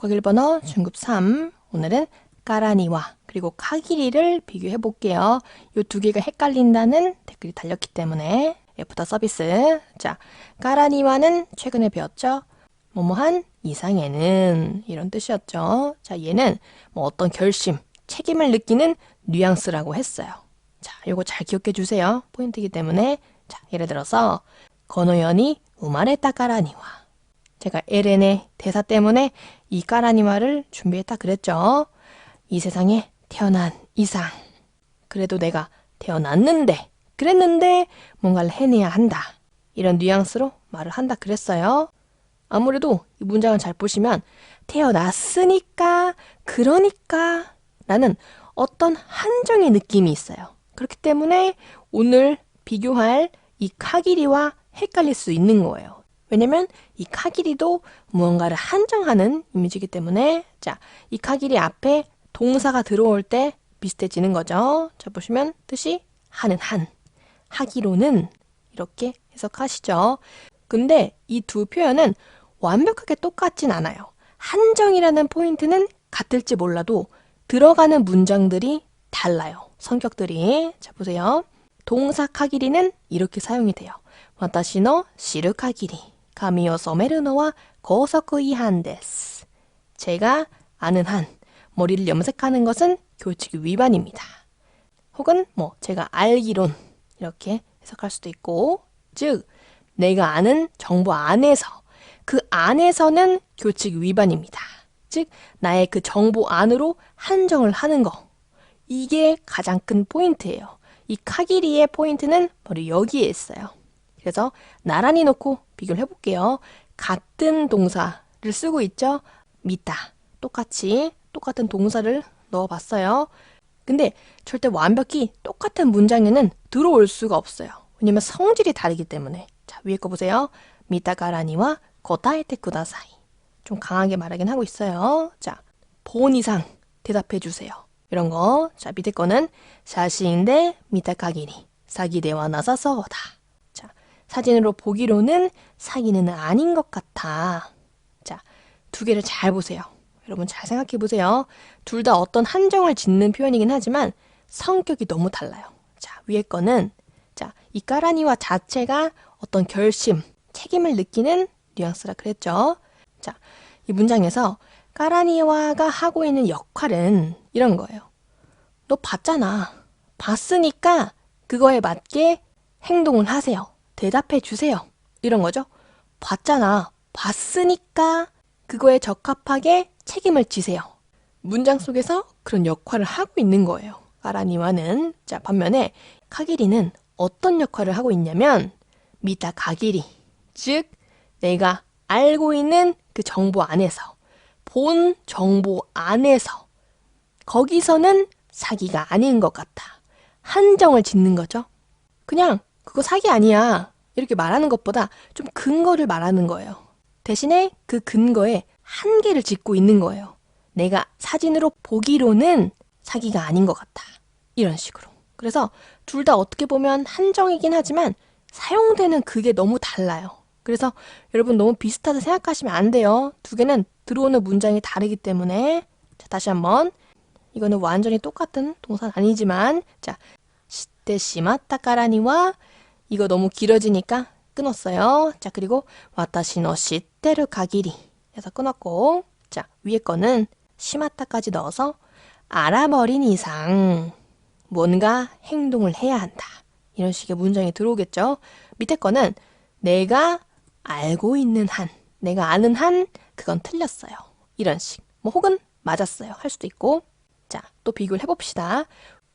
국악 1번어 중급 3 오늘은 까라니와 그리고 카기리를 비교해 볼게요. 이 두 개가 헷갈린다는 댓글이 달렸기 때문에 애프터 서비스. 자, 까라니와는 최근에 배웠죠. 뭐뭐한 이상에는 이런 뜻이었죠. 자, 얘는 뭐 어떤 결심, 책임을 느끼는 뉘앙스라고 했어요. 자, 요거 잘 기억해 주세요. 포인트이기 때문에. 자, 예를 들어서 건호연이 우마레타 까라니와. 제가 에렌의 대사 때문에 이 까라니와를 준비했다 그랬죠. 이 세상에 태어난 이상. 그래도 내가 태어났는데, 그랬는데 뭔가를 해내야 한다. 이런 뉘앙스로 말을 한다 그랬어요. 아무래도 이 문장을 잘 보시면 태어났으니까, 그러니까 라는 어떤 한정의 느낌이 있어요. 그렇기 때문에 오늘 비교할 이 카기리와 헷갈릴 수 있는 거예요. 왜냐면 이 카기리도 무언가를 한정하는 이미지이기 때문에 자, 이 카기리 앞에 동사가 들어올 때 비슷해지는 거죠. 자, 보시면 뜻이 하는 한, 하기로는 이렇게 해석하시죠. 근데 이 두 표현은 완벽하게 똑같진 않아요. 한정이라는 포인트는 같을지 몰라도 들어가는 문장들이 달라요. 성격들이. 자, 보세요. 동사 카기리는 이렇게 사용이 돼요. 私の知る限り 髪を染めるのは高速違反です. 제가 아는 한 머리를 염색하는 것은 교칙 위반입니다. 혹은 뭐 제가 알기론 이렇게 해석할 수도 있고 즉 내가 아는 정보 안에서 그 안에서는 교칙 위반입니다. 즉 나의 그 정보 안으로 한정을 하는 거 이게 가장 큰 포인트예요. 이 카기리의 포인트는 바로 여기에 있어요. 그래서 나란히 놓고 비교를 해볼게요. 같은 동사를 쓰고 있죠? 믿다. 똑같이 똑같은 동사를 넣어봤어요. 근데 절대 완벽히 똑같은 문장에는 들어올 수가 없어요. 왜냐면 성질이 다르기 때문에. 자, 위에 거 보세요. 미타가라니와 고타에테 쿠다사이. 좀 강하게 말하긴 하고 있어요. 자, 본 이상 대답해 주세요. 이런 거. 자, 밑에 거는 사시인데 미타카기리. 사기대와 나사서다. 자, 사진으로 보기로는 사기는 아닌 것 같아. 자, 두 개를 잘 보세요. 여러분 잘 생각해 보세요. 둘 다 어떤 한정을 짓는 표현이긴 하지만 성격이 너무 달라요. 자, 위에 거는 자, 이 까라니와 자체가 어떤 결심, 책임을 느끼는 뉘앙스라 그랬죠. 자, 이 문장에서 까라니와가 하고 있는 역할은 이런 거예요. 너 봤잖아. 봤으니까 그거에 맞게 행동을 하세요. 대답해 주세요. 이런 거죠. 봤잖아. 봤으니까 그거에 적합하게 책임을 지세요. 문장 속에서 그런 역할을 하고 있는 거예요. 까라니와는. 자, 반면에 카기리는 어떤 역할을 하고 있냐면 미타 가기리. 즉, 내가 알고 있는 그 정보 안에서, 본 정보 안에서, 거기서는 사기가 아닌 것 같아. 한정을 짓는 거죠. 그냥 그거 사기 아니야. 이렇게 말하는 것보다 좀 근거를 말하는 거예요. 대신에 그 근거에 한계를 짓고 있는 거예요. 내가 사진으로 보기로는 사기가 아닌 것 같아. 이런 식으로. 그래서 둘 다 어떻게 보면 한정이긴 하지만 사용되는 그게 너무 달라요. 그래서 여러분 너무 비슷하다 생각하시면 안 돼요. 두 개는 들어오는 문장이 다르기 때문에 자, 다시 한번 이거는 완전히 똑같은 동사는 아니지만 자, 시때 시마타까라니와 이거 너무 길어지니까 끊었어요. 자, 그리고 와타시노 시테르 가기리 해서 끊었고 자, 위에 거는 시마타까지 넣어서 알아버린 이상 뭔가 행동을 해야 한다. 이런 식의 문장이 들어오겠죠. 밑에 거는 내가 알고 있는 한, 내가 아는 한, 그건 틀렸어요. 이런 식. 뭐 혹은 맞았어요. 할 수도 있고. 자, 또 비교를 해봅시다.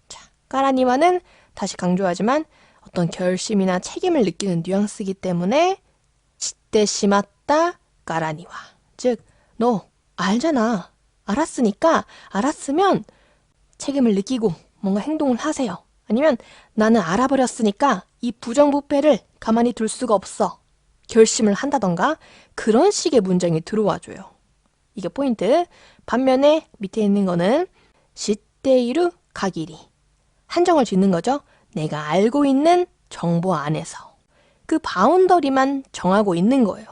자, 까라니와는 다시 강조하지만 어떤 결심이나 책임을 느끼는 뉘앙스이기 때문에 시때 심았다 까라니와. 즉, 너 알잖아. 알았으니까 알았으면 책임을 느끼고 뭔가 행동을 하세요. 아니면 나는 알아버렸으니까 이 부정부패를 가만히 둘 수가 없어. 결심을 한다던가 그런 식의 문장이 들어와줘요. 이게 포인트. 반면에 밑에 있는 거는 시테이루 가기리. 한정을 짓는 거죠. 내가 알고 있는 정보 안에서. 그 바운더리만 정하고 있는 거예요.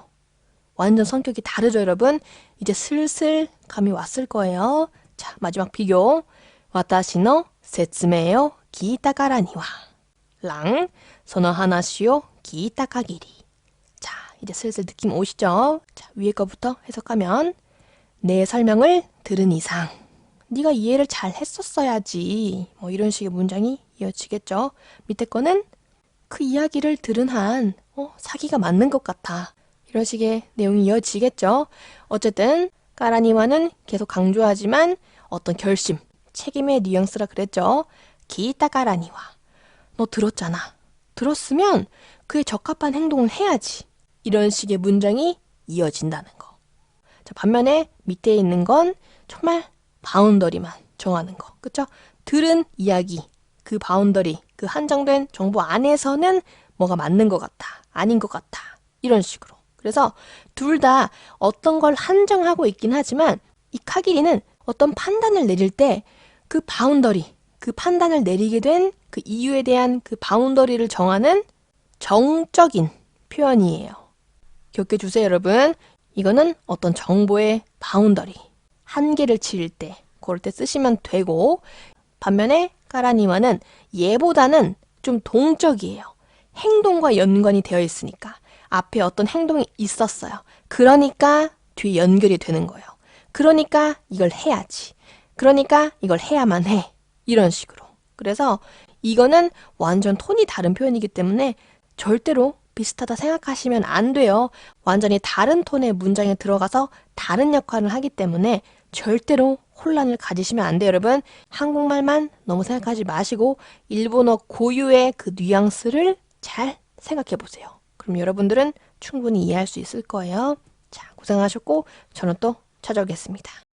완전 성격이 다르죠, 여러분? 이제 슬슬 감이 왔을 거예요. 자, 마지막 비교. 私の説明を聞いたからには 랑, その話を聞いた限り. 자, 이제 슬슬 느낌 오시죠? 자, 위에 거부터 해석하면 내 설명을 들은 이상 네가 이해를 잘 했었어야지. 뭐 이런 식의 문장이 이어지겠죠. 밑에 거는 그 이야기를 들은 한 어, 사기가 맞는 것 같아. 이런 식의 내용이 이어지겠죠. 어쨌든 까라니와는 계속 강조하지만 어떤 결심, 책임의 뉘앙스라 그랬죠. 기타 까라니와. 너 들었잖아. 들었으면 그에 적합한 행동을 해야지. 이런 식의 문장이 이어진다는 거. 자, 반면에 밑에 있는 건 정말 바운더리만 정하는 거. 그쵸? 들은 이야기, 그 바운더리, 그 한정된 정보 안에서는 뭐가 맞는 것 같아. 아닌 것 같아. 이런 식으로. 그래서 둘 다 어떤 걸 한정하고 있긴 하지만 이 카기리는 어떤 판단을 내릴 때 그 바운더리, 그 판단을 내리게 된 그 이유에 대한 그 바운더리를 정하는 정적인 표현이에요. 기억해 주세요, 여러분. 이거는 어떤 정보의 바운더리, 한계를 치일 때, 그럴 때 쓰시면 되고, 반면에 까라니와는 얘보다는 좀 동적이에요. 행동과 연관이 되어 있으니까. 앞에 어떤 행동이 있었어요. 그러니까 뒤에 연결이 되는 거예요. 그러니까 이걸 해야지. 그러니까 이걸 해야만 해. 이런 식으로. 그래서 이거는 완전 톤이 다른 표현이기 때문에 절대로 비슷하다 생각하시면 안 돼요. 완전히 다른 톤의 문장에 들어가서 다른 역할을 하기 때문에 절대로 혼란을 가지시면 안 돼요, 여러분. 한국말만 너무 생각하지 마시고 일본어 고유의 그 뉘앙스를 잘 생각해 보세요. 그럼 여러분들은 충분히 이해할 수 있을 거예요. 자, 고생하셨고 저는 또 찾아오겠습니다.